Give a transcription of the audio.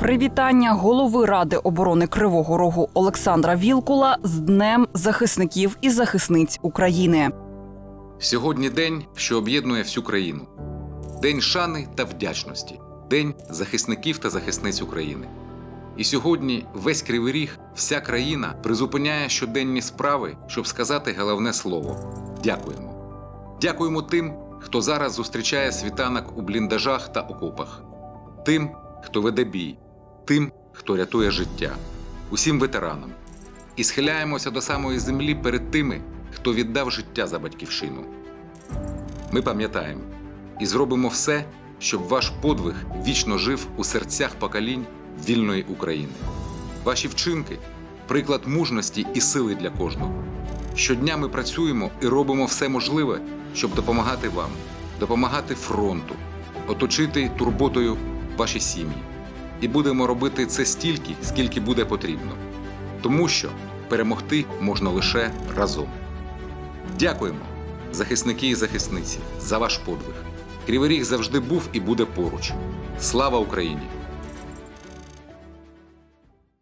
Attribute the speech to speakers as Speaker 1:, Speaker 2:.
Speaker 1: Привітання голови Ради оборони Кривого Рогу Олександра Вілкула з Днем захисників і захисниць України.
Speaker 2: Сьогодні день, що об'єднує всю країну. День шани та вдячності, День захисників та захисниць України. І сьогодні весь кривий ріг, вся країна призупиняє щоденні справи, щоб сказати головне слово дякуємо. Дякуємо тим, хто зараз зустрічає світанок у бліндажах та окопах, тим, хто веде бій, тим, хто рятує життя, усім ветеранам. І схиляємося до самої землі перед тими, хто віддав життя за батьківщину. Ми пам'ятаємо і зробимо все, щоб ваш подвиг вічно жив у серцях поколінь вільної України. Ваші вчинки приклад мужності і сили для кожного. Щодня ми працюємо і робимо все можливе, щоб допомагати вам, допомагати фронту, оточити турботою ваші сім'ї. І будемо робити це стільки, скільки буде потрібно. Тому що перемогти можна лише разом. Дякуємо, захисники і захисниці, за ваш подвиг. Кривий Ріг завжди був і буде поруч. Слава Україні!